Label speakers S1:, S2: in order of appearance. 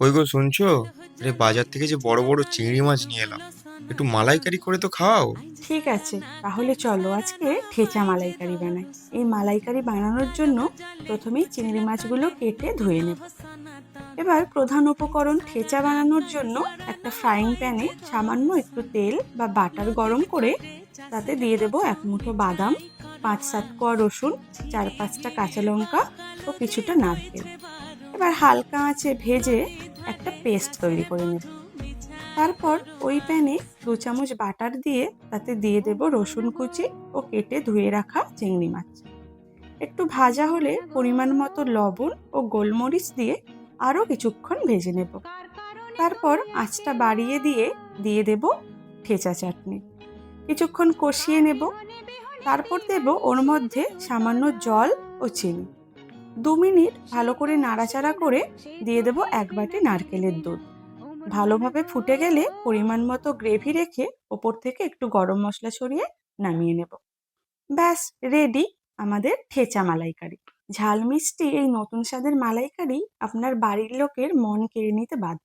S1: কই গো শুনছো? আরে বাজার থেকে যে বড় বড় চিংড়ি মাছ নিয়ে এলাম। একটু মালাইকারি করে তো খাও।
S2: ঠিক আছে, তাহলে চলো আজকে ঠেচা মালাইকারি বানাই। এই মালাইকারি বানানোর জন্য প্রথমেই চিংড়ি মাছগুলো কেটে ধুয়ে নেব। এবার প্রধান উপকরণ ঠেচা বানানোর জন্য একটা ফ্রাইং প্যানে সামান্য একটু তেল বা বাটার গরম করে তাতে দিয়ে দেব এক মুঠো বাদাম, পাঁচ সাত কোয়া রসুন, চার পাঁচটা কাঁচা লঙ্কা ও কিছুটা নারকেল। এবার হালকা আঁচে ভেজে একটা পেস্ট তৈরি করে নেব। তারপর ওই প্যানে দু চামচ বাটার দিয়ে তাতে দিয়ে দেব রসুন কুচি ও কেটে ধুয়ে রাখা চিংড়ি মাছ। একটু ভাজা হলে পরিমাণ মতো লবণ ও গোলমরিচ দিয়ে আরও কিছুক্ষণ ভেজে নেব। তারপর আঁচটা বাড়িয়ে দিয়ে দিয়ে দেব ঠেচা চাটনি। কিছুক্ষণ কষিয়ে নেব। তারপর দেব ওর মধ্যে সামান্য জল ও চিনি। দু মিনিট ভালো করে নাড়াচাড়া করে দিয়ে দেবো এক বাটি নারকেলের দুধ। ভালোভাবে ফুটে গেলে পরিমাণ মতো গ্রেভি রেখে ওপর থেকে একটু গরম মশলা ছড়িয়ে নামিয়ে নেব। ব্যাস, রেডি আমাদের ঠেচা মালাইকারি। ঝাল মিষ্টি এই নতুন স্বাদের মালাইকারি আপনার বাড়ির লোকের মন কেড়ে নিতে বাধ্য।